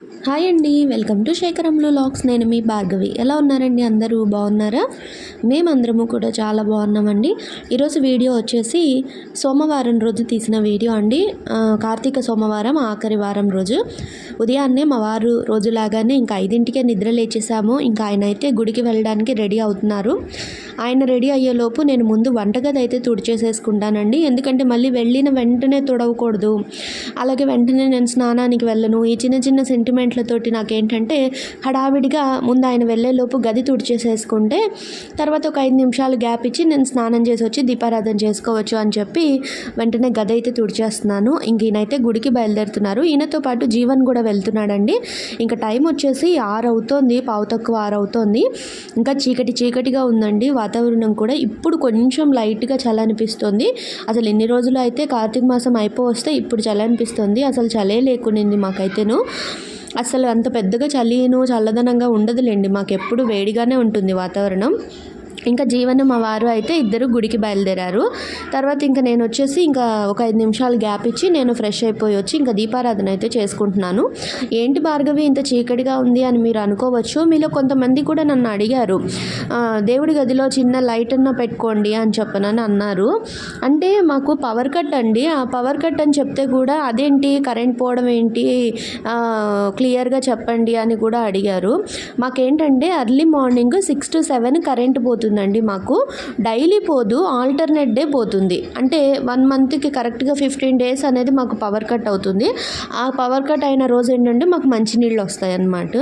Hi అండి welcome to శేఖరంలో lakhs నేను మీ భార్గవి. ఎలా ఉన్నారండి అందరూ? బాగున్నారా? మేమందరము కూడా చాలా బాగున్నామండి. ఈరోజు వీడియో వచ్చేసి సోమవారం రోజు తీసిన వీడియో అండి. కార్తీక సోమవారం ఆఖరి వారం రోజు. ఉదయాన్నే మా వారు రోజులాగానే ఇంకా ఐదింటికే నిద్ర లేచేసాము ఇంకా ఆయన అయితే గుడికి వెళ్ళడానికి రెడీ అవుతున్నారు. ఆయన రెడీ అయ్యేలోపు నేను ముందు వంటగది అయితే తుడిచేసేసుకుంటానండి. ఎందుకంటే మళ్ళీ వెళ్ళిన వెంటనే తుడవకూడదు. అలాగే వెంటనే నేను స్నానానికి వెళ్ళను. ఈ చిన్న చిన్న సెంటిమెంట్లతోటి నాకేంటంటే హడావిడిగా ముందు ఆయన వెళ్ళేలోపు గది తుడిచేసేసుకుంటే తర్వాత ఒక ఐదు నిమిషాలు గ్యాప్ ఇచ్చి నేను స్నానం చేసి వచ్చి దీపారాధన చేసుకోవచ్చు అని చెప్పి వెంటనే గది అయితే తుడిచేస్తున్నాను. ఇంక ఈయనైతే గుడికి బయలుదేరుతున్నారు. ఈయనతో పాటు జీవన్ కూడా వెళ్తున్నాడండి. ఇంకా టైం వచ్చేసి ఆరు అవుతోంది పావు తక్కువ ఆరు అవుతోంది. ఇంకా చీకటి చీకటిగా ఉందండి. వాతావరణం కూడా ఇప్పుడు కొంచెం లైట్గా చలి అనిపిస్తుంది అసలు ఎన్ని రోజులు అయితే కార్తీక మాసం అయిపో వస్తే ఇప్పుడు చలి అనిపిస్తుంది అసలు చలే లేకుండింది మాకైతేను. అసలు అంత పెద్దగా చలిను చల్లదనంగా ఉండదులేండి. మాకు ఎప్పుడు వేడిగానే ఉంటుంది వాతావరణం. ఇంకా జీవన మా వారు అయితే ఇద్దరు గుడికి బయలుదేరారు. తర్వాత ఇంకా నేను వచ్చేసి ఇంకా ఒక ఐదు నిమిషాలు గ్యాప్ ఇచ్చి నేను ఫ్రెష్ అయిపోయి వచ్చి ఇంకా దీపారాధన అయితే చేసుకుంటున్నాను. ఏంటి భార్గవి ఇంత చీకటిగా ఉంది అని మీరు అనుకోవచ్చు. మీలో కొంతమంది కూడా నన్ను అడిగారు. దేవుడి గదిలో చిన్న లైట్ అన్న పెట్టుకోండి అని చెప్పనని అన్నారు. అంటే మాకు పవర్ కట్ అండి. ఆ పవర్ కట్ అని చెప్తే కూడా అదేంటి? కరెంట్ పోవడం ఏంటి? క్లియర్గా చెప్పండి అని కూడా అడిగారు. మాకేంటంటే early morning six to seven current పోతుంది. పోతుందండి మాకు. డైలీ పోదు ఆల్టర్నేట్ డే పోతుంది. అంటే వన్ మంత్కి కరెక్ట్గా ఫిఫ్టీన్ డేస్ అనేది మాకు పవర్ కట్ అవుతుంది. ఆ పవర్ కట్ అయిన రోజు ఏంటంటే మాకు మంచినీళ్ళు వస్తాయి అన్నమాట.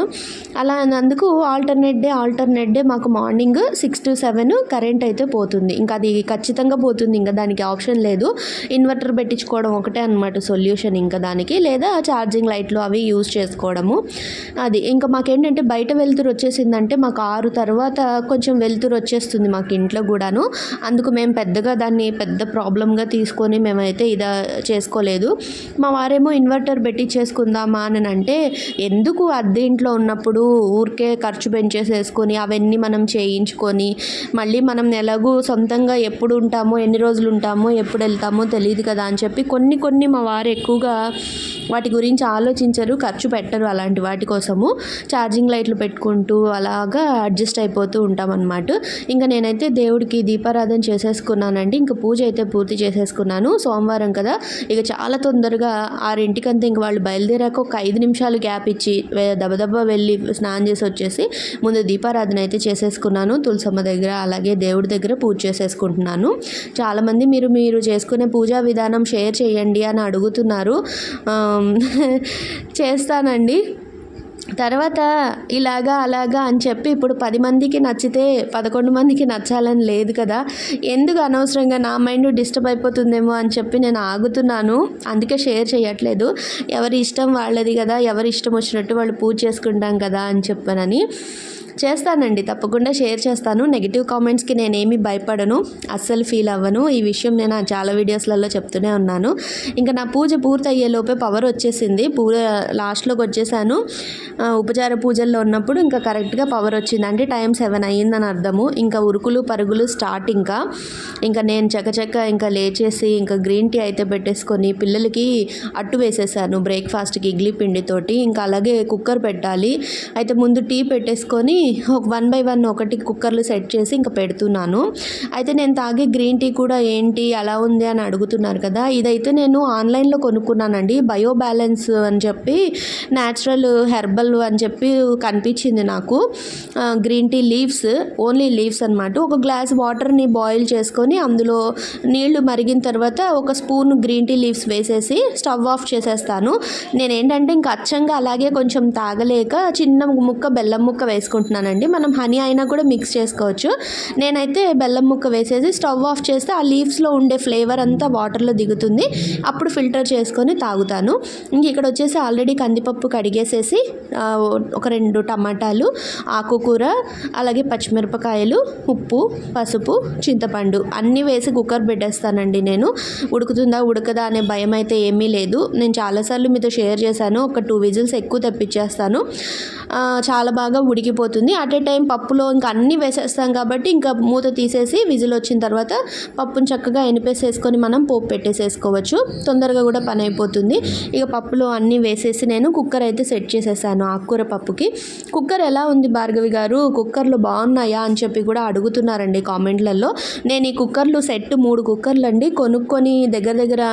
అలా అందుకు ఆల్టర్నేట్ డే ఆల్టర్నేట్ డే మాకు morning six to seven current అయితే పోతుంది. ఇంకా అది ఖచ్చితంగా పోతుంది. ఇంకా దానికి ఆప్షన్ లేదు. ఇన్వర్టర్ పెట్టించుకోవడం ఒకటే అనమాట సొల్యూషన్ ఇంకా దానికి. లేదా ఛార్జింగ్ లైట్లు అవి యూజ్ చేసుకోవడము. అది. ఇంకా మాకేంటంటే బయట వెలుతురు వచ్చేసిందంటే మాకు ఆరు తర్వాత కొంచెం వెలుతురు వచ్చేస్తుంది మాకు ఇంట్లో కూడాను. అందుకు మేము పెద్దగా దాన్ని పెద్ద ప్రాబ్లంగా తీసుకొని మేమైతే ఇదా చేసుకోలేదు. మా వారేమో ఇన్వర్టర్ పెట్టి చేసుకుందామా అని అంటే ఎందుకు అద్దె ఇంట్లో ఉన్నప్పుడు ఊరికే ఖర్చు పెంచేసేసుకొని అవన్నీ మనం చేయించుకొని మళ్ళీ మనం ఎలాగూ సొంతంగా ఎప్పుడు ఉంటామో ఎన్ని రోజులు ఉంటామో ఎప్పుడు వెళ్తామో తెలియదు కదా అని చెప్పి కొన్ని కొన్ని మా వారు ఎక్కువగా వాటి గురించి ఆలోచించరు ఖర్చు పెట్టరు అలాంటి వాటి కోసము. ఛార్జింగ్ లైట్లు పెట్టుకుంటూ అలాగా అడ్జస్ట్ అయిపోతూ ఉంటామన్నమాట. ఇంకా నేనైతే దేవుడికి దీపారాధన చేసేసుకున్నానండి. ఇంకా పూజ అయితే పూర్తి చేసేసుకున్నాను. సోమవారం కదా. ఇక చాలా తొందరగా ఆరింటికంతా ఇంక వాళ్ళు బయలుదేరాక ఒక ఐదు నిమిషాలు గ్యాప్ ఇచ్చి వే- దబదబా వెళ్ళి స్నానం చేసి వచ్చేసి ముందు దీపారాధన అయితే చేసేసుకున్నాను. తులసమ్మ దగ్గర అలాగే దేవుడి దగ్గర పూజ చేసేసుకుంటున్నాను. చాలామంది మీరు మీరు చేసుకునే పూజా విధానం షేర్ చేయండి అని అడుగుతున్నారు. చేస్తానండి. తర్వాత ఇలాగా అలాగా అని చెప్పి ఇప్పుడు పది మందికి నచ్చితే పదకొండు మందికి నచ్చాలని లేదు కదా. ఎందుకు అనవసరంగా నా మైండ్ డిస్టర్బ్ అయిపోతుందేమో అని చెప్పి నేను ఆగుతున్నాను. అందుకే షేర్ చేయట్లేదు. ఎవరి ఇష్టం వాళ్ళది కదా ఎవరి ఇష్టం వచ్చినట్టు వాళ్ళు పూజ చేసుకుంటాం కదా అని చెప్పానని. చేస్తానండి. తప్పకుండా షేర్ చేస్తాను. నెగిటివ్ కామెంట్స్కి నేనేమి భయపడను. అస్సలు ఫీల్ అవ్వను. ఈ విషయం నేను చాలా వీడియోస్లలో చెప్తూనే ఉన్నాను. ఇంకా నా పూజ పూర్తి అయ్యేలోపే పవర్ వచ్చేసింది. పూజ లాస్ట్లోకి వచ్చేసాను. ఉపచార పూజల్లో ఉన్నప్పుడు ఇంకా కరెక్ట్గా పవర్ వచ్చింది. అంటే టైం సెవెన్ అయ్యిందని అర్థము. ఇంకా ఉరుకులు పరుగులు స్టార్ట్ ఇంకా. ఇంకా నేను చకచక ఇంకా లేచేసి ఇంకా గ్రీన్ టీ అయితే పెట్టేసుకొని పిల్లలకి అట్టు వేసేసాను. బ్రేక్ఫాస్ట్కి ఇడ్లీ పిండితోటి. ఇంకా అలాగే కుక్కర్ పెట్టాలి. అయితే ముందు టీ పెట్టేసుకొని వన్ బై వన్ ఒకటి కుక్కర్లు సెట్ చేసి ఇంకా పెడుతున్నాను. అయితే నేను తాగే గ్రీన్ టీ కూడా ఏంటి అలా ఉంది అని అడుగుతున్నారు కదా ఇదైతే నేను ఆన్లైన్లో కొనుక్కున్నానండి. బయో బ్యాలెన్స్ అని చెప్పి న్యాచురల్ హెర్బల్ అని చెప్పి కనిపించింది నాకు. Green tea leaves only leaves అనమాట ఒక గ్లాస్ వాటర్ని బాయిల్ చేసుకొని అందులో నీళ్ళు మరిగిన తర్వాత ఒక స్పూన్ గ్రీన్ టీ లీవ్స్ వేసేసి స్టవ్ ఆఫ్ చేసేస్తాను. నేను ఏంటంటే ఇంకా అచ్చంగా అలాగే కొంచెం తాగలేక చిన్న ముక్క బెల్లం ముక్క వేసుకుంటాను. వేసుకుంటున్నానండి మనం హనీ అయినా కూడా మిక్స్ చేసుకోవచ్చు. నేనైతే బెల్లం ముక్క వేసేసి స్టవ్ ఆఫ్ చేస్తే ఆ లీవ్స్లో ఉండే ఫ్లేవర్ అంతా వాటర్లో దిగుతుంది. అప్పుడు ఫిల్టర్ చేసుకొని తాగుతాను. ఇంక ఇక్కడ వచ్చేసి ఆల్రెడీ కందిపప్పు కడిగేసేసి ఒక రెండు టమాటాలు ఆకుకూర అలాగే పచ్చిమిరపకాయలు ఉప్పు పసుపు చింతపండు అన్నీ వేసి కుక్కర్ పెట్టేస్తానండి నేను. ఉడుకుతుందా ఉడకదా అనే భయం అయితే ఏమీ లేదు. నేను చాలాసార్లు మీతో షేర్ చేశాను. ఒక టూ విజిల్స్ ఎక్కువ తెప్పించేస్తాను. చాలా బాగా ఉడికిపోతుంది. అయిపోతుంది అట్ ఏ టైం పప్పులో ఇంకా అన్నీ వేసేస్తాం కాబట్టి ఇంకా మూత తీసేసి విజిల్ వచ్చిన తర్వాత పప్పును చక్కగా ఎనిపేసేసుకొని మనం పోపు పెట్టేసేసుకోవచ్చు. తొందరగా కూడా పని అయిపోతుంది. ఇక పప్పులో అన్నీ వేసేసి నేను కుక్కర్ అయితే సెట్ చేసేసాను ఆకుకూర పప్పుకి. కుక్కర్ ఎలా ఉంది భార్గవి గారు? కుక్కర్లు బాగున్నాయా అని చెప్పి కూడా అడుగుతున్నారండి కామెంట్లలో. నేను ఈ కుక్కర్లు సెట్ మూడు కుక్కర్లు అండి కొనుక్కొని దగ్గర దగ్గర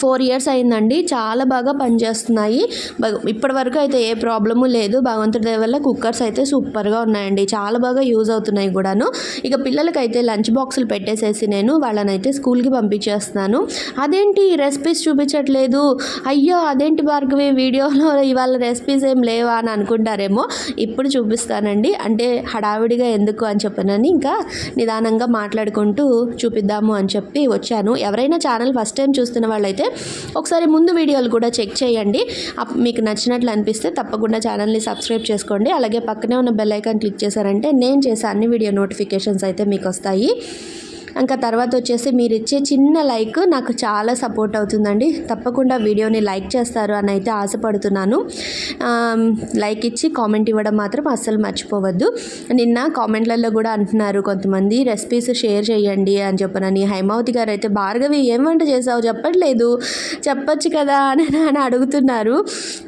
ఫోర్ ఇయర్స్ అయిందండి. చాలా బాగా పనిచేస్తున్నాయి. ఇప్పటి వరకు అయితే ఏ ప్రాబ్లము లేదు. భగవంతుడి దయ వల్ల కుక్కర్స్ అయితే సూపర్గా ఉన్నాయండి. చాలా బాగా యూజ్ అవుతున్నాయి కూడాను. ఇక పిల్లలకైతే లంచ్ బాక్సులు పెట్టేసేసి నేను వాళ్ళనైతే స్కూల్కి పంపించేస్తున్నాను. అదేంటి రెసిపీస్ చూపించట్లేదు? అయ్యో అదేంటి భార్గవి? వీడియోలో ఇవాళ రెసిపీస్ ఏం లేవా అని అనుకుంటారేమో. ఇప్పుడు చూపిస్తానండి. అంటే హడావిడిగా ఎందుకు అని చెప్పనని ఇంకా నిదానంగా మాట్లాడుకుంటూ చూపిద్దాము అని చెప్పి వచ్చాను. ఎవరైనా ఛానల్ ఫస్ట్ టైం చూస్తున్న వాళ్ళైతే ఒకసారి ముందు వీడియోలు కూడా చెక్ చేయండి. అప్- మీకు నచ్చినట్లు అనిపిస్తే తప్పకుండా ఛానల్ని సబ్స్క్రైబ్ చేసుకోండి. అలాగే పక్కనే ఉన్న బెల్ ఐకాన్ క్లిక్ చేశారంటే నేను చేసే అన్ని వీడియో నోటిఫికేషన్స్ అయితే మీకు వస్తాయి. ఇంకా తర్వాత వచ్చేసి మీరు ఇచ్చే చిన్న లైక్ నాకు చాలా సపోర్ట్ అవుతుందండి. తప్పకుండా వీడియోని లైక్ చేస్తారు అని అయితే ఆశపడుతున్నాను. లైక్ ఇచ్చి కామెంట్ ఇవ్వడం మాత్రం అస్సలు మర్చిపోవద్దు. నిన్న కామెంట్లలో కూడా అంటున్నారు కొంతమంది రెసిపీస్ షేర్ చేయండి అని చెప్పనని. హైమావతి గారు అయితే భార్గవి ఏం వంట చేసావు? చెప్పట్లేదు. చెప్పొచ్చు కదా అని అని అడుగుతున్నారు.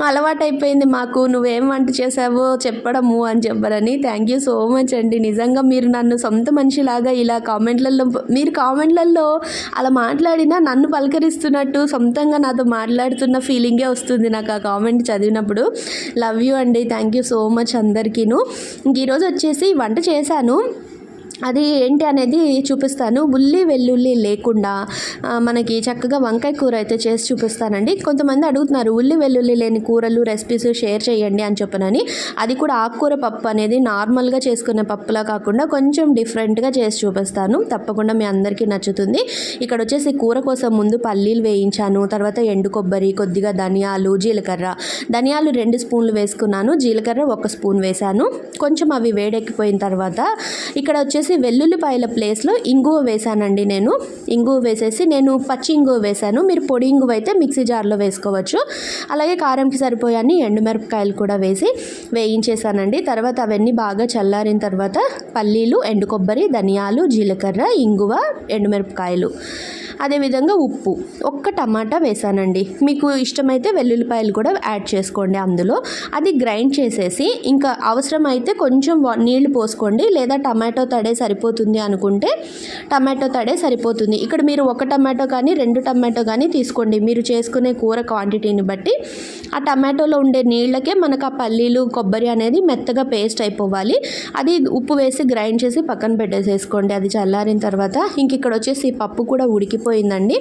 అలవాటు అయిపోయింది మాకు. నువ్వేం వంట చేసావో చెప్పడము అని చెప్పరని థ్యాంక్ యూ సో మచ్ అండి. నిజంగా మీరు నన్ను సొంత మనిషిలాగా ఇలా కామెంట్లలో మీరు కామెంట్లలో అలా మాట్లాడినా నన్ను పలకరిస్తున్నట్టు సొంతంగా నాతో మాట్లాడుతున్న ఫీలింగే వస్తుంది నాకు ఆ కామెంట్ చదివినప్పుడు. లవ్ యూ అండి. థ్యాంక్ యూ సో మచ్ అందరికీను. ఇంక ఈరోజు వచ్చేసి వంట చేశాను. అది ఏంటి అనేది చూపిస్తాను. ఉల్లి వెల్లుల్లి లేకుండా మనకి చక్కగా వంకాయ కూర అయితే చేసి చూపిస్తానండి. కొంతమంది అడుగుతున్నారు ఉల్లి వెల్లుల్లి లేని కూరలు రెసిపీస్ షేర్ చేయండి అని చెప్పనని. అది కూడా ఆకుకూర పప్పు అనేది నార్మల్గా చేసుకునే పప్పులా కాకుండా కొంచెం డిఫరెంట్గా చేసి చూపిస్తాను. తప్పకుండా మీ అందరికీ నచ్చుతుంది. ఇక్కడ వచ్చేసి కూర కోసం ముందు పల్లీలు వేయించాను తర్వాత ఎండు కొబ్బరి కొద్దిగా ధనియాలు జీలకర్ర. ధనియాలు రెండు స్పూన్లు వేసుకున్నాను జీలకర్ర ఒక స్పూన్ వేశాను. కొంచెం అవి వేడెక్కిపోయిన తర్వాత ఇక్కడ వచ్చేసి వెల్లుల్లిపాయల ప్లేస్లో ఇంగువ వేసానండి నేను. ఇంగువ వేసేసి నేను పచ్చి ఇంగువ వేశాను. మీరు పొడి ఇంగువ అయితే మిక్సీ జార్లో వేసుకోవచ్చు. అలాగే కారంకి సరిపోయాన్ని ఎండుమిరపకాయలు కూడా వేసి వేయించేసానండి తర్వాత అవన్నీ బాగా చల్లారిన తర్వాత పల్లీలు ఎండు కొబ్బరి ధనియాలు జీలకర్ర ఇంగువ ఎండుమిరపకాయలు. అదేవిధంగా ఉప్పు. ఒక్క టమాటా వేసానండి మీకు ఇష్టమైతే వెల్లుల్లిపాయలు కూడా యాడ్ చేసుకోండి అందులో. అది గ్రైండ్ చేసేసి ఇంకా అవసరమైతే కొంచెం నీళ్ళు పోసుకోండి. లేదా టమాటో తడే సరిపోతుంది అనుకుంటే టమాటో తడే సరిపోతుంది. ఇక్కడ మీరు ఒక టమాటో కానీ రెండు టమాటో కానీ తీసుకోండి. మీరు చేసుకునే కూర క్వాంటిటీని బట్టి ఆ టమాటోలో ఉండే నీళ్ళకే మనకు ఆ పల్లీలు కొబ్బరి అనేది మెత్తగా పేస్ట్ అయిపోవాలి. అది ఉప్పు వేసి గ్రైండ్ చేసి పక్కన పెట్టేసేసుకోండి. అది చల్లారిన తర్వాత ఇంక ఇక్కడ వచ్చేసి పప్పు కూడా ఉడికిపోయిందండి.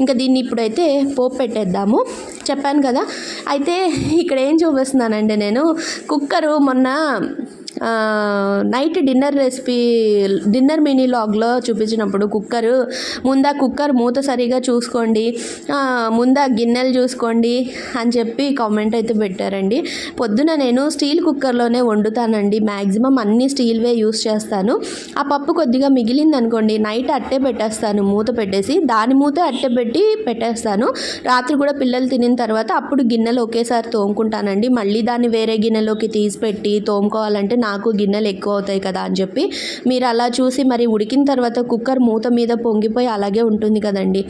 ఇంకా దీన్ని ఇప్పుడైతే పోపు పెట్టేద్దాము. చెప్పాను కదా. అయితే ఇక్కడ ఏం చూపిస్తున్నానండి నేను కుక్కరు మొన్న night dinner recipe dinner mini లాగ్లో చూపించినప్పుడు కుక్కర్ ముందా కుక్కర్ మూత సరిగా చూసుకోండి ముందా గిన్నెలు చూసుకోండి అని చెప్పి కామెంట్ అయితే పెట్టారండి. పొద్దున నేను స్టీల్ కుక్కర్లోనే వండుతానండి. మ్యాక్సిమం అన్ని స్టీల్వే యూస్ చేస్తాను. ఆ పప్పు కొద్దిగా మిగిలింది అనుకోండి నైట్ అట్టే పెట్టేస్తాను మూత పెట్టేసి దాని మూత అట్టే పెట్టి పెట్టేస్తాను. రాత్రి కూడా పిల్లలు తినిన తర్వాత అప్పుడు గిన్నెలు ఒకేసారి తోముకుంటానండి. మళ్ళీ దాన్ని వేరే గిన్నెలోకి తీసి పెట్టి తోముకోవాలంటే నాకు గిన్నెలు ఎక్కువ అవుతాయి కదా అని చెప్పి మీరు అలా చూసి మరి ఉడికిన తర్వాత కుక్కర్ మూత మీద పొంగిపోయి అలాగే ఉంటుంది కదండి.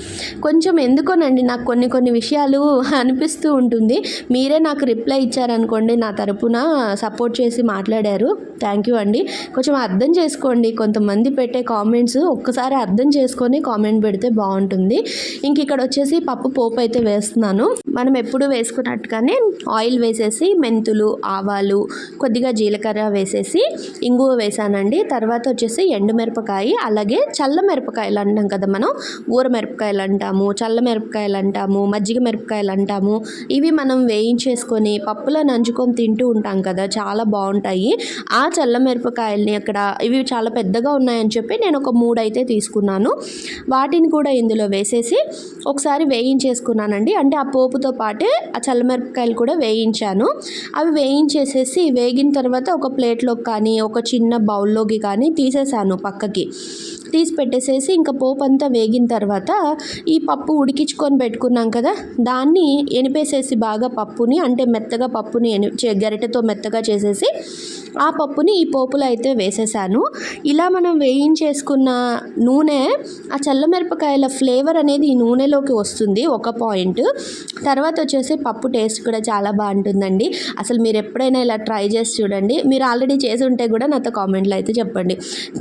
కొంచెం ఎందుకోనండి నాకు కొన్ని కొన్ని విషయాలు అనిపిస్తూ ఉంటుంది. మీరే నాకు రిప్లై ఇచ్చారనుకోండి నా తరపున సపోర్ట్ చేసి మాట్లాడారు. థ్యాంక్ యూ అండి. కొంచెం అర్థం చేసుకోండి. కొంతమంది పెట్టే కామెంట్స్ ఒక్కసారి అర్థం చేసుకొని కామెంట్ పెడితే బాగుంటుంది. ఇంక ఇక్కడ వచ్చేసి పప్పు పోపు అయితే వేస్తున్నాను. మనం ఎప్పుడు వేసుకున్నట్టుగానే ఆయిల్ వేసేసి మెంతులు ఆవాలు కొద్దిగా జీలకర్ర వేసేసి ఇంగువ వేసానండి. తర్వాత వచ్చేసి ఎండుమిరపకాయ అలాగే చల్ల మిరపకాయలు అంటాం కదా మనం. ఊర మిరపకాయలు అంటాము చల్ల మిరపకాయలు అంటాము మజ్జిగ మిరపకాయలు అంటాము. ఇవి మనం వేయించేసుకొని పప్పులో నంచుకొని తింటూ ఉంటాం కదా చాలా బాగుంటాయి. ఆ చల్ల మిరపకాయల్ని అక్కడ ఇవి చాలా పెద్దగా ఉన్నాయని చెప్పి నేను ఒక మూడు అయితే తీసుకున్నాను. వాటిని కూడా ఇందులో వేసేసి ఒకసారి వేయించేసుకున్నానండి. అంటే ఆ పోపుతో పాటే ఆ చల్లమిరపకాయలు కూడా వేయించాను. అవి వేయించేసేసి వేగిన తర్వాత ఒక ప్లేట్ ప్లేట్లోకి కానీ ఒక చిన్న బౌల్లోకి కానీ తీసేసాను పక్కకి. తీసి పెట్టేసేసి ఇంకా పోపు అంతా వేగిన తర్వాత ఈ పప్పు ఉడికించుకొని పెట్టుకున్నాం కదా దాన్ని ఎనిపేసేసి బాగా పప్పుని అంటే మెత్తగా పప్పుని ఎని చే- గరిటెతో మెత్తగా చేసేసి ఆ పప్పుని ఈ పోపులో అయితే వేసేసాను. ఇలా మనం వేయించేసుకున్న నూనె ఆ చల్లమిరపకాయల ఫ్లేవర్ అనేది ఈ నూనెలోకి వస్తుంది ఒక పాయింట్. తర్వాత వచ్చేసి పప్పు టేస్ట్ కూడా చాలా బాగుంటుందండి. అసలు మీరు ఎప్పుడైనా ఇలా ట్రై చేసి చూడండి. మీరు ఆల్రెడీ చేసి ఉంటే కూడా నాతో కామెంట్లో అయితే చెప్పండి.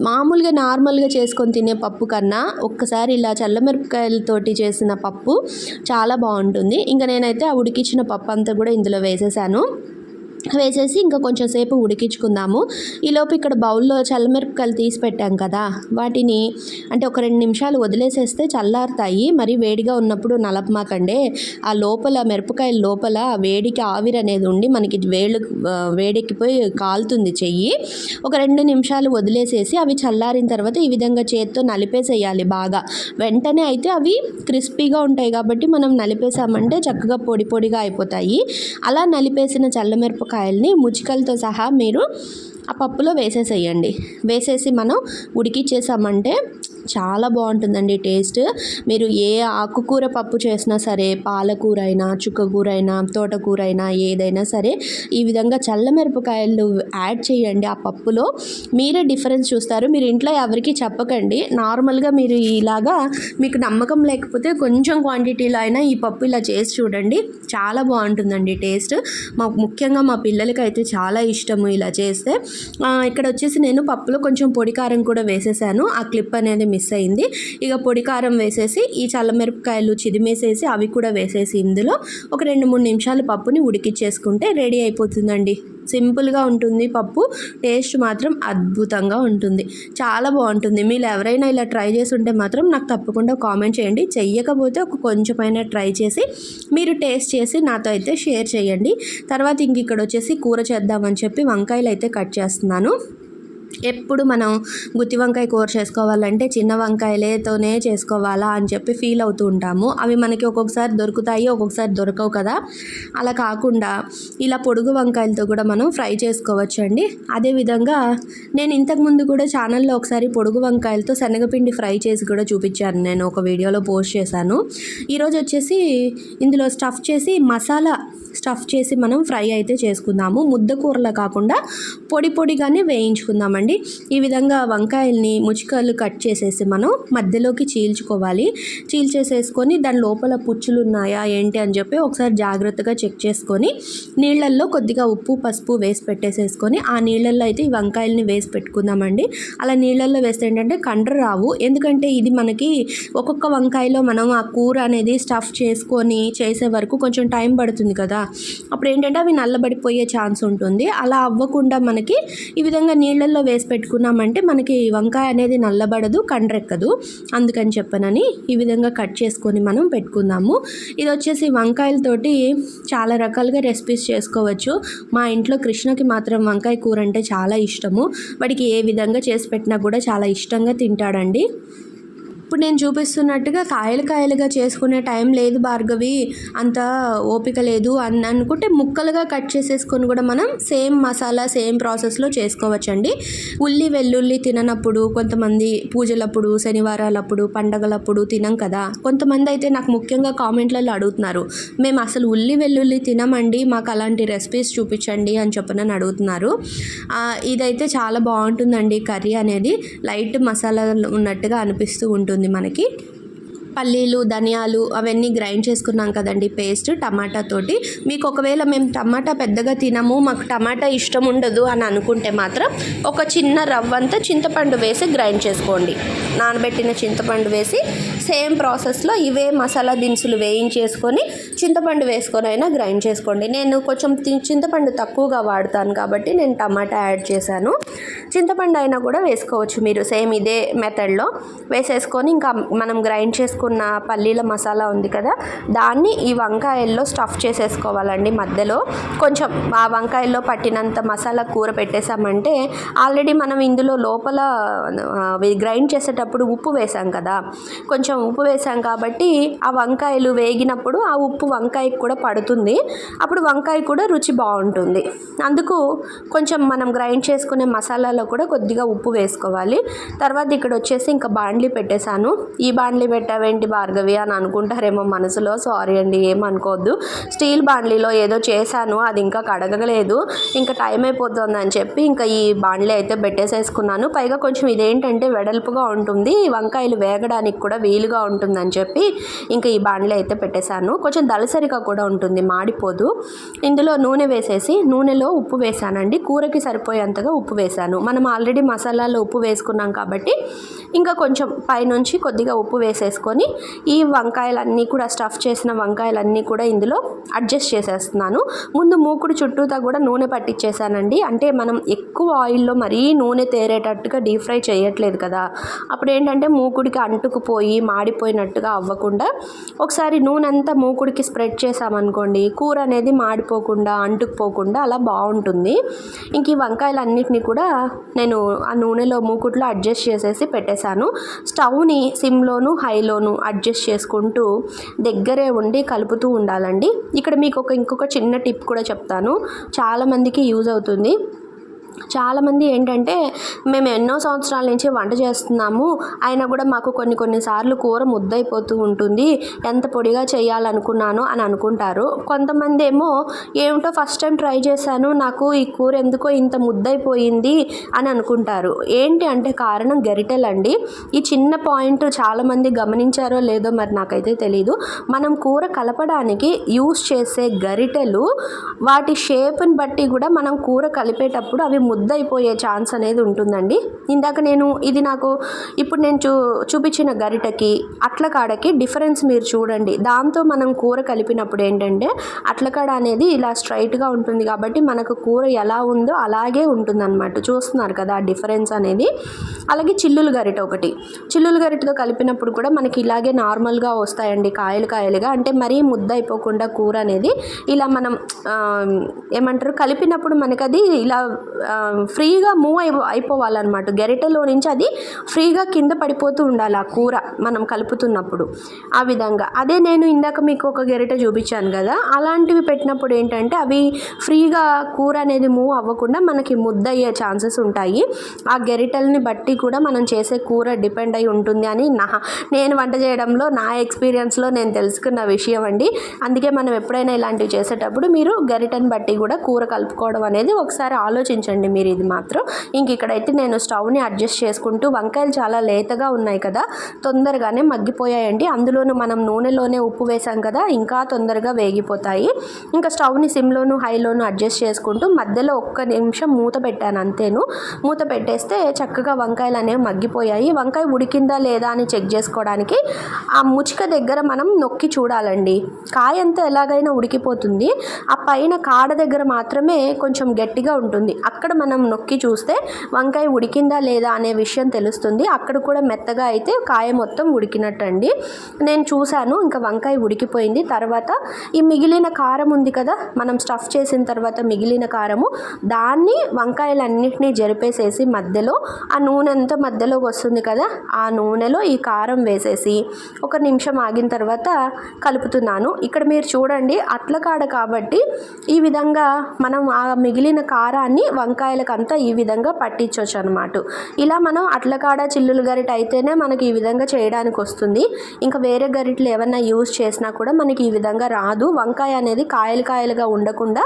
మామూలుగా నార్మల్గా చేసుకొని తినే పప్పు కన్నా ఒక్కసారి ఇలా చల్లమిరపకాయలతోటి చేసిన పప్పు చాలా బాగుంటుంది. ఇంకా నేనైతే ఆ ఉడికించిన పప్పు అంతా కూడా ఇందులో వేసేసాను. వేసేసి ఇంకా కొంచెం సేపు ఉడికించుకుందాము. ఈలోపు ఇక్కడ బౌల్లో చల్లమిరపకాయలు తీసి పెట్టాం కదా. వాటిని అంటే ఒక రెండు నిమిషాలు వదిలేసేస్తే చల్లారుతాయి. మరి వేడిగా ఉన్నప్పుడు నలపమాకండే ఆ లోపల మిరపకాయల లోపల వేడికి ఆవిరి అనేది ఉండి మనకి వేళ్ళు వేడెక్కిపోయి కాలుతుంది చెయ్యి. ఒక రెండు నిమిషాలు వదిలేసేసి అవి చల్లారిన తర్వాత ఈ విధంగా చేత్తో నలిపేసేయాలి బాగా. వెంటనే అయితే అవి క్రిస్పీగా ఉంటాయి కాబట్టి మనం నలిపేసామంటే చక్కగా పొడి పొడిగా అయిపోతాయి. అలా నలిపేసిన చల్లమిరపకాయల్ని ముచికలతో సహా మీరు ఆ పప్పులో వేసేసేయండి. వేసేసి మనం ఉడికిచ్చేసామంటే చాలా బాగుంటుందండి టేస్ట్. మీరు ఏ ఆకుకూర పప్పు చేసినా సరే పాలకూర అయినా చుక్కకూర అయినా తోటకూర అయినా ఏదైనా సరే ఈ విధంగా చల్లమిరపకాయలు యాడ్ చేయండి ఆ పప్పులో. మీరే డిఫరెన్స్ చూస్తారు. మీరు ఇంట్లో ఎవరికి చెప్పకండి. నార్మల్గా మీరు ఇలాగా మీకు నమ్మకం లేకపోతే కొంచెం క్వాంటిటీలో అయినా ఈ పప్పు ఇలా చేసి చూడండి. చాలా బాగుంటుందండి టేస్ట్. మా ముఖ్యంగా మా పిల్లలకి అయితే చాలా ఇష్టము ఇలా చేస్తే. ఇక్కడ వచ్చేసి నేను పప్పులో కొంచెం పొడి కారం కూడా వేసేసాను. ఆ క్లిప్ అనేది అనేది మిస్ అయింది. ఇక పొడి కారం వేసేసి ఈ చల్లమిరపకాయలు చిదిమేసేసి అవి కూడా వేసేసి ఇందులో ఒక రెండు మూడు నిమిషాలు పప్పుని ఉడికిచ్చేసుకుంటే రెడీ అయిపోతుందండి. సింపుల్గా ఉంటుంది పప్పు టేస్ట్ మాత్రం అద్భుతంగా ఉంటుంది. చాలా బాగుంటుంది. మీరు ఎవరైనా ఇలా ట్రై చేసి ఉంటే మాత్రం నాకు తప్పకుండా కామెంట్ చేయండి. చెయ్యకపోతే ఒక కొంచెమైనా ట్రై చేసి మీరు టేస్ట్ చేసి నాతో అయితే షేర్ చేయండి. తర్వాత ఇంక ఇక్కడ వచ్చేసి కూర చేద్దామని చెప్పి వంకాయలు అయితే కట్ చేస్తున్నాను. ఎప్పుడు మనం గుత్తి వంకాయ కూర చేసుకోవాలంటే చిన్న వంకాయలతోనే చేసుకోవాలా అని చెప్పి ఫీల్ అవుతూ ఉంటాము. అవి మనకి ఒక్కొక్కసారి దొరుకుతాయి ఒక్కొక్కసారి దొరకవు కదా. అలా కాకుండా ఇలా పొడుగు వంకాయలతో కూడా మనం ఫ్రై చేసుకోవచ్చు అండి అదేవిధంగా నేను ఇంతకుముందు కూడా ఛానల్లో ఒకసారి పొడుగు వంకాయలతో శనగపిండి ఫ్రై చేసి కూడా చూపించాను. నేను ఒక వీడియోలో పోస్ట్ చేశాను. ఈరోజు వచ్చేసి ఇందులో స్టఫ్ చేసి మసాలా స్టఫ్ చేసి మనం ఫ్రై అయితే చేసుకుందాము. ముద్ద కూరలా కాకుండా పొడి పొడిగానే వేయించుకుందామండి ఈ విధంగా వంకాయల్ని ముచికలు కట్ చేసేసి మనం మధ్యలోకి చీల్చుకోవాలి. చీల్చేసేసుకొని దాని లోపల పుచ్చులు ఉన్నాయా ఏంటి అని చెప్పి ఒకసారి జాగ్రత్తగా చెక్ చేసుకొని నీళ్ళల్లో కొద్దిగా ఉప్పు పసుపు వేసి పెట్టేసేసుకొని ఆ నీళ్ళల్లో అయితే ఈ వంకాయల్ని వేసి పెట్టుకుందామండి. అలా నీళ్ళల్లో వేస్తే ఏంటంటే కండ్ర రావు. ఎందుకంటే ఇది మనకి ఒక్కొక్క వంకాయలో మనం ఆ కూర అనేది స్టఫ్ చేసుకొని చేసే వరకు కొంచెం టైం పడుతుంది కదా. అప్పుడు ఏంటంటే అవి నల్లబడిపోయే ఛాన్స్ ఉంటుంది. అలా అవ్వకుండా మనకి ఈ విధంగా నీళ్ళల్లో వేసి పెట్టుకున్నామంటే మనకి వంకాయ అనేది నల్లబడదు కండ్రెక్కదు. అందుకని చెప్పనని ఈ విధంగా కట్ చేసుకొని మనం పెట్టుకుందాము. ఇది వచ్చేసి వంకాయలతోటి చాలా రకాలుగా రెసిపీస్ చేసుకోవచ్చు. మా ఇంట్లో కృష్ణకి మాత్రం వంకాయ కూర అంటే చాలా ఇష్టము. వాడికి ఏ విధంగా చేసి పెట్టినా కూడా చాలా ఇష్టంగా తింటాడండి. ఇప్పుడు నేను చూపిస్తున్నట్టుగా కాయలు కాయలుగా చేసుకునే టైం లేదు భార్గవి. అంత ఓపిక లేదు అని అనుకుంటే ముక్కలుగా కట్ చేసేసుకొని కూడా మనం సేమ్ మసాలా సేమ్ ప్రాసెస్లో చేసుకోవచ్చండి. ఉల్లి వెల్లుల్లి తిననప్పుడు కొంతమంది పూజలప్పుడు శనివారాలప్పుడు పండగలప్పుడు తినం కదా. కొంతమంది అయితే నాకు ముఖ్యంగా కామెంట్లలో అడుగుతున్నారు. మేము అసలు ఉల్లి వెల్లుల్లి తినమండి మాకు అలాంటి రెసిపీస్ చూపించండి అని చెప్పనని అడుగుతున్నారు. ఇదైతే చాలా బాగుంటుందండి కర్రీ అనేది. లైట్ మసాలా ఉన్నట్టుగా అనిపిస్తూ ఉంటుంది. మనకి. పల్లీలు ధనియాలు అవన్నీ గ్రైండ్ చేసుకున్నాం కదండి పేస్ట్ టమాటా తోటి. మీకు ఒకవేళ మేము టమాటా పెద్దగా తినము మాకు టమాటా ఇష్టం ఉండదు అని అనుకుంటే మాత్రం ఒక చిన్న రవ్వంత చింతపండు వేసి గ్రైండ్ చేసుకోండి. నానబెట్టిన చింతపండు వేసి సేమ్ ప్రాసెస్లో ఇవే మసాలా దినుసులు వేయించేసుకొని చింతపండు వేసుకొని అయినా గ్రైండ్ చేసుకోండి. నేను కొంచెం చింతపండు తక్కువగా వాడతాను కాబట్టి నేను టమాటా యాడ్ చేశాను. చింతపండు అయినా కూడా వేసుకోవచ్చు మీరు సేమ్ ఇదే మెథడ్లో. వేసేసుకొని ఇంకా మనం గ్రైండ్ చేసుకున్న పల్లీల మసాలా ఉంది కదా దాన్ని ఈ వంకాయల్లో స్టఫ్ చేసేసుకోవాలండి మధ్యలో. కొంచెం ఆ వంకాయల్లో పట్టినంత మసాలా కూర పెట్టేసామంటే ఆల్రెడీ మనం ఇందులో లోపల గ్రైండ్ చేసేటప్పుడు ఉప్పు వేసాం కదా. కొంచెం ఉప్పు వేసాం కాబట్టి ఆ వంకాయలు వేగినప్పుడు ఆ ఉప్పు వంకాయకి కూడా పడుతుంది. అప్పుడు వంకాయ కూడా రుచి బాగుంటుంది. అందుకు కొంచెం మనం గ్రైండ్ చేసుకునే మసాలాలో కూడా కొద్దిగా ఉప్పు వేసుకోవాలి. తర్వాత ఇక్కడ వచ్చేసి ఇంకా బాండ్లీ పెట్టేశాను. ఈ బాండ్లీ పెట్టావే ఏంటి భార్గవి అని అనుకుంటారేమో మనసులో. సారీ అండి ఏమనుకోవద్దు స్టీల్ బాండ్లీలో ఏదో చేశాను అది ఇంకా కడగలేదు. ఇంకా టైం అయిపోతుంది అని చెప్పి ఇంకా ఈ బాండ్లీ అయితే పెట్టేసేసుకున్నాను. పైగా కొంచెం ఇదేంటంటే వెడల్పుగా ఉంటుంది వంకాయలు వేగడానికి కూడా వీలుగా ఉంటుందని చెప్పి ఇంకా ఈ బాండ్లీ అయితే పెట్టేశాను. కొంచెం దళసరిగా కూడా ఉంటుంది మాడిపోదు. ఇందులో నూనె వేసేసి నూనెలో ఉప్పు వేసానండి. కూరకి సరిపోయేంతగా ఉప్పు వేసాను. మనం ఆల్రెడీ మసాలాలో ఉప్పు వేసుకున్నాం కాబట్టి ఇంకా కొంచెం పైనుంచి కొద్దిగా ఉప్పు వేసేసుకొని ఈ వంకాయలన్నీ కూడా స్టఫ్ చేసిన వంకాయలన్నీ కూడా ఇందులో అడ్జస్ట్ చేసేస్తున్నాను. ముందు మూకుడు చుట్టూతా కూడా నూనె పట్టించేసానండి అంటే మనం ఎక్కువ ఆయిల్లో మరీ నూనె తేరేటట్టుగా డీప్ ఫ్రై చేయట్లేదు కదా. అప్పుడు ఏంటంటే మూకుడికి అంటుకుపోయి మాడిపోయినట్టుగా అవ్వకుండా ఒకసారి నూనె అంతా మూకుడికి స్ప్రెడ్ చేసామనుకోండి కూర అనేది మాడిపోకుండా అంటుకుపోకుండా అలా బాగుంటుంది. ఇంక ఈ వంకాయలన్నిటిని కూడా నేను ఆ నూనెలో మూకుట్లో అడ్జస్ట్ చేసేసి పెట్టేశాను. స్టవ్ని సిమ్లోను హైలోను అడ్జస్ట్ చేసుకుంటూ దగ్గరే ఉండి కలుపుతూ ఉండాలండి. ఇక్కడ మీకు ఒక ఇంకొక చిన్న టిప్ కూడా చెప్తాను. చాలామందికి యూజ్ అవుతుంది. చాలామంది ఏంటంటే మేము ఎన్నో సంవత్సరాల నుంచి వంట చేస్తున్నాము. అయినా కూడా మాకు కొన్ని కొన్నిసార్లు కూర ముద్దయిపోతూ ఉంటుంది. ఎంత పొడిగా చేయాలనుకున్నాను అని అనుకుంటారు. కొంతమంది ఏమో ఏమిటో ఫస్ట్ టైం ట్రై చేశాను. నాకు ఈ కూర ఎందుకో ఇంత ముద్దయిపోయింది అని అనుకుంటారు. ఏంటి అంటే కారణం గరిటెలండి. ఈ చిన్న పాయింట్ చాలామంది గమనించారో లేదో మరి నాకైతే తెలీదు. మనం కూర కలపడానికి యూస్ చేసే గరిటెలు వాటి షేప్ని బట్టి కూడా మనం కూర కలిపేటప్పుడు అవి ముద్దయిపోయే ఛాన్స్ అనేది ఉంటుందండి. ఇందాక నేను ఇది నాకు ఇప్పుడు నేను చూ చూపించిన గరిటకి అట్లకాడకి డిఫరెన్స్ మీరు చూడండి. దాంతో మనం కూర కలిపినప్పుడు ఏంటంటే అట్లకాడ అనేది ఇలా స్ట్రైట్గా ఉంటుంది కాబట్టి మనకు కూర ఎలా ఉందో అలాగే ఉంటుందన్నమాట. చూస్తున్నారు కదా ఆ డిఫరెన్స్ అనేది. అలాగే చిల్లులు గరిట ఒకటి. చిల్లులు గరిటతో కలిపినప్పుడు కూడా మనకి ఇలాగే నార్మల్గా వస్తాయండి కాయలు కాయలుగా. అంటే మరీ ముద్ద అయిపోకుండా కూర అనేది ఇలా మనం ఏమంటారు? కలిపినప్పుడు మనకి అది ఇలా ఫ్రీగా మూవ్ అయి అయిపోవాలన్నమాట. గరిటెలో నుంచి అది ఫ్రీగా కింద పడిపోతూ ఉండాలి ఆ కూర మనం కలుపుతున్నప్పుడు. ఆ విధంగా. అదే నేను ఇందాక మీకు ఒక గరిటె చూపించాను కదా అలాంటివి పెట్టినప్పుడు ఏంటంటే అవి ఫ్రీగా కూర అనేది మూవ్ అవ్వకుండా మనకి ముద్ద అయ్యే ఛాన్సెస్ ఉంటాయి. ఆ గెరిటల్ని బట్టి కూడా మనం చేసే కూర డిపెండ్ అయి ఉంటుంది అని నా నేను వంట చేయడంలో నా ఎక్స్పీరియన్స్లో నేను తెలుసుకున్న విషయం అండి. అందుకే మనం ఎప్పుడైనా ఇలాంటివి చేసేటప్పుడు మీరు గరిటెని బట్టి కూడా కూర కలుపుకోవడం అనేది ఒకసారి ఆలోచించండి. మీరు ఇది మాత్రం. ఇంక ఇక్కడైతే నేను స్టవ్ని అడ్జస్ట్ చేసుకుంటూ వంకాయలు చాలా లేతగా ఉన్నాయి కదా తొందరగానే మగ్గిపోయాయండి. అందులోనూ మనం నూనెలోనే ఉప్పు వేసాం కదా ఇంకా తొందరగా వేగిపోతాయి. ఇంకా స్టవ్ని సిమ్లోను హైలోను అడ్జస్ట్ చేసుకుంటూ మధ్యలో ఒక్క నిమిషం మూత పెట్టాను అంతేను. మూత పెట్టేస్తే చక్కగా వంకాయలు అనేవి మగ్గిపోయాయి. వంకాయ ఉడికిందా లేదా అని చెక్ చేసుకోవడానికి ఆ ముచిక దగ్గర మనం నొక్కి చూడాలండి. కాయ అంతా ఎలాగైనా ఉడికిపోతుంది. ఆ పైన కాడ దగ్గర మాత్రమే కొంచెం గట్టిగా ఉంటుంది. అక్కడ మనం నొక్కి చూస్తే వంకాయ ఉడికిందా లేదా అనే విషయం తెలుస్తుంది. అక్కడ కూడా మెత్తగా అయితే కాయ మొత్తం ఉడికినట్టు అండి నేను చూశాను ఇంకా వంకాయ ఉడికిపోయింది. తర్వాత ఈ మిగిలిన కారం ఉంది కదా మనం స్టఫ్ చేసిన తర్వాత మిగిలిన కారము దాన్ని వంకాయలన్నింటినీ జరిపేసేసి మధ్యలో ఆ నూనె అంతా మధ్యలోకి వస్తుంది కదా ఆ నూనెలో ఈ కారం వేసేసి ఒక నిమిషం ఆగిన తర్వాత కలుపుతున్నాను. ఇక్కడ మీరు చూడండి అట్లకాడ కాబట్టి ఈ విధంగా మనం ఆ మిగిలిన కారాన్ని వంకాయ కూరగాయలకంతా ఈ విధంగా పట్టించవచ్చు అనమాట ఇలా మనం అట్లకాడ చిల్లులు గరిట అయితేనే మనకి ఈ విధంగా చేయడానికి వస్తుంది ఇంకా వేరే గరిటలు ఏమన్నా యూజ్ చేసినా కూడా మనకి ఈ విధంగా రాదు. వంకాయ అనేది కాయలు కాయలుగా ఉండకుండా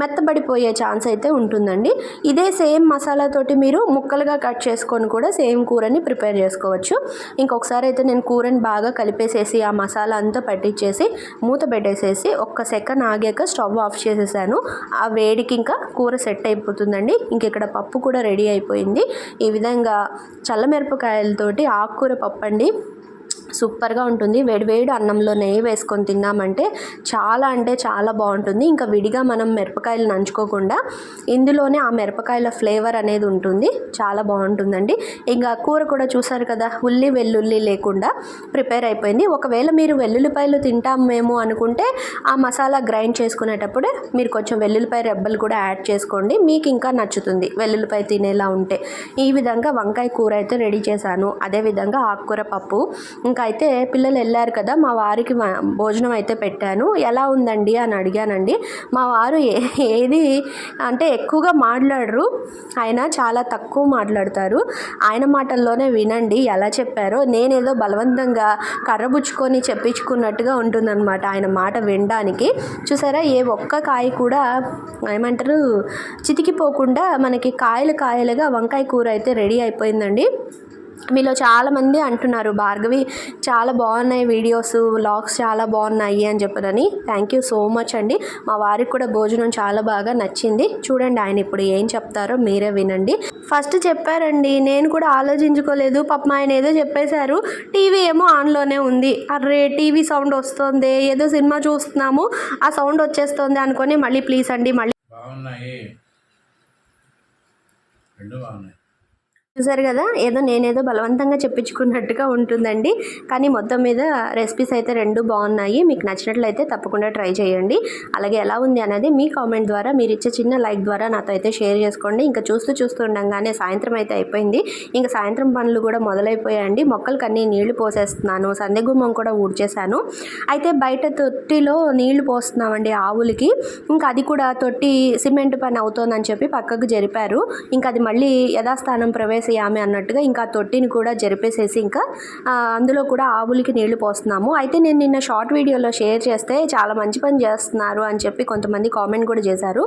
మెత్తబడిపోయే ఛాన్స్ అయితే ఉంటుందండి. ఇదే సేమ్ మసాలాతోటి మీరు ముక్కలుగా కట్ చేసుకొని కూడా సేమ్ కూరని ప్రిపేర్ చేసుకోవచ్చు. ఇంకొకసారి అయితే నేను కూరని బాగా కలిపేసేసి ఆ మసాలా అంతా పట్టించేసి మూత పెట్టేసేసి ఒక్క సెకండ్ ఆగాక స్టవ్ ఆఫ్ చేసేసాను. ఆ వేడికి ఇంకా కూర సెట్ అయిపోతుందండి. ఇక్కడ పప్పు కూడా రెడీ అయిపోయింది. ఈ విధంగా చల్లమిరపకాయలతోటి ఆకుకూర పప్పు అండి సూపర్గా ఉంటుంది. వేడివేడి అన్నంలో నెయ్యి వేసుకొని తిన్నామంటే చాలా అంటే చాలా బాగుంటుంది. ఇంకా విడిగా మనం మిరపకాయలు నంచుకోకుండా ఇందులోనే ఆ మిరపకాయల ఫ్లేవర్ అనేది ఉంటుంది. చాలా బాగుంటుందండి. ఇంకా కూర కూడా చూసారు కదా ఉల్లి వెల్లుల్లి లేకుండా ప్రిపేర్ అయిపోయింది. ఒకవేళ మీరు వెల్లుల్లిపాయలు తింటాం మేము అనుకుంటే ఆ మసాలా గ్రైండ్ చేసుకునేటప్పుడే మీరు కొంచెం వెల్లుల్లిపాయ రెబ్బలు కూడా యాడ్ చేసుకోండి. మీకు ఇంకా నచ్చుతుంది వెల్లుల్లిపాయ తినేలా ఉంటే. ఈ విధంగా వంకాయ కూర అయితే రెడీ చేశాను. అదేవిధంగా ఆకుకూర పప్పు ఇంకా అయితే పిల్లలు వెళ్ళారు కదా మా వారికి భోజనం అయితే పెట్టాను ఎలా ఉందండి అని అడిగానండి మా వారు ఏ ఏది అంటే ఎక్కువగా మాట్లాడరు ఆయన చాలా తక్కువ మాట్లాడతారు ఆయన మాటల్లోనే వినండి ఎలా చెప్పారో నేనేదో బలవంతంగా కర్రబుచ్చుకొని చెప్పించుకున్నట్టుగా ఉంటుందన్నమాట ఆయన మాట వినడానికి చూసారా ఏ ఒక్క కాయ కూడా ఏమంటారు చితికిపోకుండా మనకి కాయలు కాయలుగా వంకాయ కూర అయితే రెడీ అయిపోయిందండి మీలో చాలామంది అంటున్నారు భార్గవి చాలా బాగున్నాయి వీడియోస్ వ్లాగ్స్ చాలా బాగున్నాయి అని చెప్పదని. థ్యాంక్ యూ సో మచ్ అండి. మా వారికి కూడా భోజనం చాలా బాగా నచ్చింది. చూడండి ఆయన ఇప్పుడు ఏం చెప్తారో మీరే వినండి. ఫస్ట్ చెప్పారండి నేను కూడా ఆలోచించుకోలేదు పాపం ఆయన ఏదో చెప్పేశారు. టీవీ ఏమో ఆన్లోనే ఉంది. అర్రే టీవీ సౌండ్ వస్తుంది ఏదో సినిమా చూస్తున్నాము ఆ సౌండ్ వచ్చేస్తుంది అనుకొని మళ్ళీ ప్లీజ్ అండి మళ్ళీ బాగున్నాయి. రెండు బాగున్నాయి. చూసారు కదా? ఏదో నేనేదో బలవంతంగా చెప్పించుకున్నట్టుగా ఉంటుందండి. కానీ మొత్తం మీద రెసిపీస్ అయితే రెండు బాగున్నాయి. మీకు నచ్చినట్లయితే తప్పకుండా ట్రై చేయండి. అలాగే ఎలా ఉంది అనేది మీ కామెంట్ ద్వారా మీరు ఇచ్చే చిన్న లైక్ ద్వారా నాతో అయితే షేర్ చేసుకోండి. ఇంకా చూస్తూ చూస్తూ ఉండగానే సాయంత్రం అయితే అయిపోయింది. ఇంకా సాయంత్రం పనులు కూడా మొదలైపోయాయండి. మొక్కలకు అన్ని నీళ్ళు పోసేస్తున్నాను. సందేగుమ్మం కూడా ఊడ్చేశాను. అయితే బయట తొట్టిలో నీళ్ళు పోస్తున్నామండి ఆవులకి. ఇంకా అది కూడా తొట్టి సిమెంట్ పని అవుతోందని చెప్పి పక్కకు జరిపారు. ఇంకా అది మళ్ళీ యథాస్థానం ప్రవేశయామి అన్నట్టుగా ఇంకా తొట్టిని కూడా జరిపేసేసి ఇంకా అందులో కూడా ఆవులకి నీళ్ళు పోస్తున్నాము. అయితే నేను నిన్న షార్ట్ వీడియోలో షేర్ చేస్తే చాలా మంచి పని చేస్తున్నారు అని చెప్పి కొంతమంది కామెంట్ కూడా చేశారు.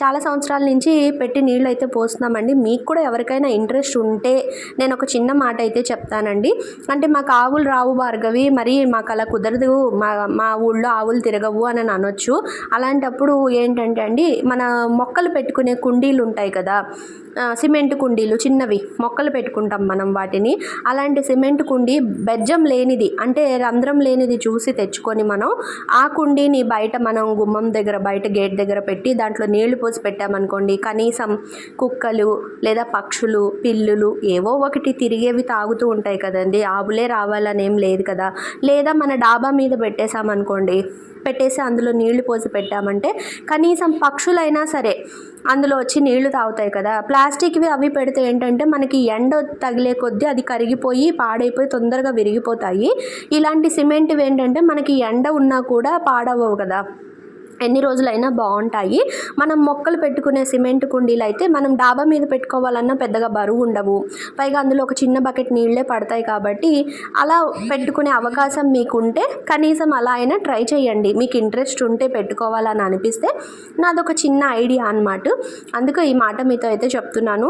చాలా సంవత్సరాల నుంచి పెట్టి నీళ్ళు అయితే పోస్తున్నామండి. మీకు కూడా ఎవరికైనా ఇంట్రెస్ట్ ఉంటే నేను ఒక చిన్న మాట అయితే చెప్తానండి. అంటే మాకు ఆవులు రావు భార్గవి మరి మాకు అలా కుదరదు మా మా ఊళ్ళో ఆవులు తిరగవు అని అనొచ్చు. అలాంటప్పుడు ఏంటంటే అండి మన మొక్కలు పెట్టుకునే కుండీలు ఉంటాయి కదా సిమెంట్ కుండీలు చిన్నవి మొక్కలు పెట్టుకుంటాం మనం వాటిని. అలాంటి సిమెంట్ కుండీ బెజ్జం లేనిది అంటే రంధ్రం లేనిది చూసి తెచ్చుకొని మనం ఆ కుండీని బయట మనం గుమ్మం దగ్గర బయట గేట్ దగ్గర పెట్టి దాంట్లో నీళ్ళు పోసి పెట్టామనుకోండి కనీసం కుక్కలు లేదా పక్షులు పిల్లులు ఏవో ఒకటి తిరిగేవి తాగుతూ ఉంటాయి కదండి. ఆవులే రావాలని ఏం లేదు కదా. లేదా మన డాబా మీద పెట్టేశామనుకోండి పెట్టేసి అందులో నీళ్ళు పోసి పెట్టామంటే కనీసం పక్షులైనా సరే అందులో వచ్చి నీళ్ళు తాగుతాయి కదా. ప్లాస్టిక్వి అవి పెడితే ఏంటంటే మనకి ఎండ తగిలే కొద్దీ అది కరిగిపోయి పాడైపోయి తొందరగా విరిగిపోతాయి. ఇలాంటి సిమెంట్వి ఏంటంటే మనకి ఎండ ఉన్నా కూడా పాడవవు కదా. ఎన్ని రోజులైనా బాగుంటాయి. మనం మొక్కలు పెట్టుకునే సిమెంట్ కుండీలు అయితే మనం డాబా మీద పెట్టుకోవాలన్నా పెద్దగా బరువు ఉండవు. పైగా అందులో ఒక చిన్న బకెట్ నీళ్ళే పడతాయి కాబట్టి అలా పెట్టుకునే అవకాశం మీకు ఉంటే కనీసం అలా అయినా ట్రై చేయండి. మీకు ఇంట్రెస్ట్ ఉంటే పెట్టుకోవాలని అనిపిస్తే నాదొక చిన్న ఐడియా అనమాట అందుకే ఈ మాట మీతో అయితే చెప్తున్నాను.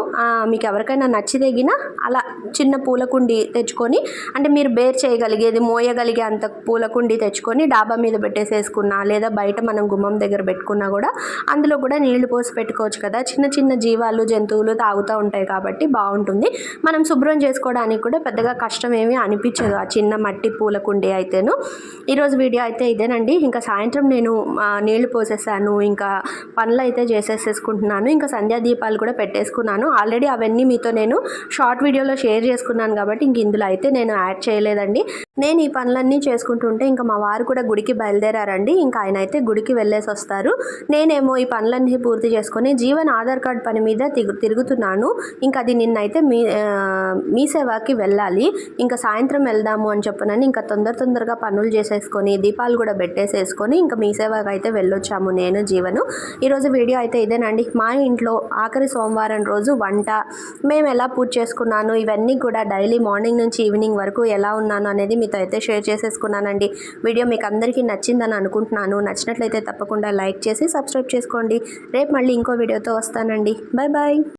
మీకు ఎవరికైనా నచ్చితేగిన అలా చిన్న పూల కుండీ తెచ్చుకొని అంటే మీరు బేర్ చేయగలిగేది మోయగలిగే అంత పూల కుండీ తెచ్చుకొని డాబా మీద పెట్టేసేసుకున్నా లేదా బయట మనం గుమ్మం దగ్గర పెట్టుకున్నా కూడా అందులో కూడా నీళ్ళు పోసి పెట్టుకోవచ్చు కదా. చిన్న చిన్న జీవాలు జంతువులు తాగుతూ ఉంటాయి కాబట్టి బాగుంటుంది. మనం శుభ్రం చేసుకోవడానికి కూడా పెద్దగా కష్టం ఏమీ అనిపించదు ఆ చిన్న మట్టి పూల కుండీ అయితేను. ఈరోజు వీడియో అయితే ఇదేనండి. ఇంకా సాయంత్రం నేను నీళ్ళు పోసేసాను. ఇంకా పనులు అయితే చేసేసేసుకుంటున్నాను. ఇంకా సంధ్యా దీపాలు కూడా పెట్టేసుకున్నాను. ఆల్రెడీ అవన్నీ మీతో నేను షార్ట్ వీడియోలో షేర్ చేసుకున్నాను కాబట్టి ఇంక ఇందులో అయితే నేను యాడ్ చేయలేదండి. నేను ఈ పనులన్నీ చేసుకుంటుంటే ఇంకా మా వారు కూడా గుడికి బయలుదేరారండి. ఇంకా ఆయన అయితే గుడికి వెళ్ళేసి వస్తారు. నేనేమో ఈ పనులన్నీ పూర్తి చేసుకొని జీవన్ ఆధార్ కార్డ్ పని మీద తిరుగుతున్నాను. ఇంకా అది నిన్నైతే మీ మీ సేవాకి వెళ్ళాలి. ఇంకా సాయంత్రం వెళ్దాము అని చెప్పనని ఇంకా తొందర తొందరగా పనులు చేసేసుకొని దీపాలు కూడా పెట్టేసేసుకొని ఇంకా మీ సేవాకి అయితే వెళ్ళొచ్చాము నేను జీవను. ఈరోజు వీడియో అయితే ఇదేనండి. మా ఇంట్లో ఆఖరి సోమవారం రోజు వంట. మేము ఎలా పూజ చేసుకున్నాను? ఇవన్నీ కూడా డైలీ మార్నింగ్ నుంచి ఈవినింగ్ వరకు ఎలా ఉన్నాను అనేది మీతో అయితే షేర్ చేసేసుకున్నానండి. వీడియో మీకు అందరికీ నచ్చిందని అనుకుంటున్నాను. నచ్చినట్లయితే తప్పకుండా లైక్ చేసి సబ్స్క్రైబ్ చేసుకోండి. రేపు మళ్ళీ ఇంకో వీడియోతో వస్తానండి. Bye bye.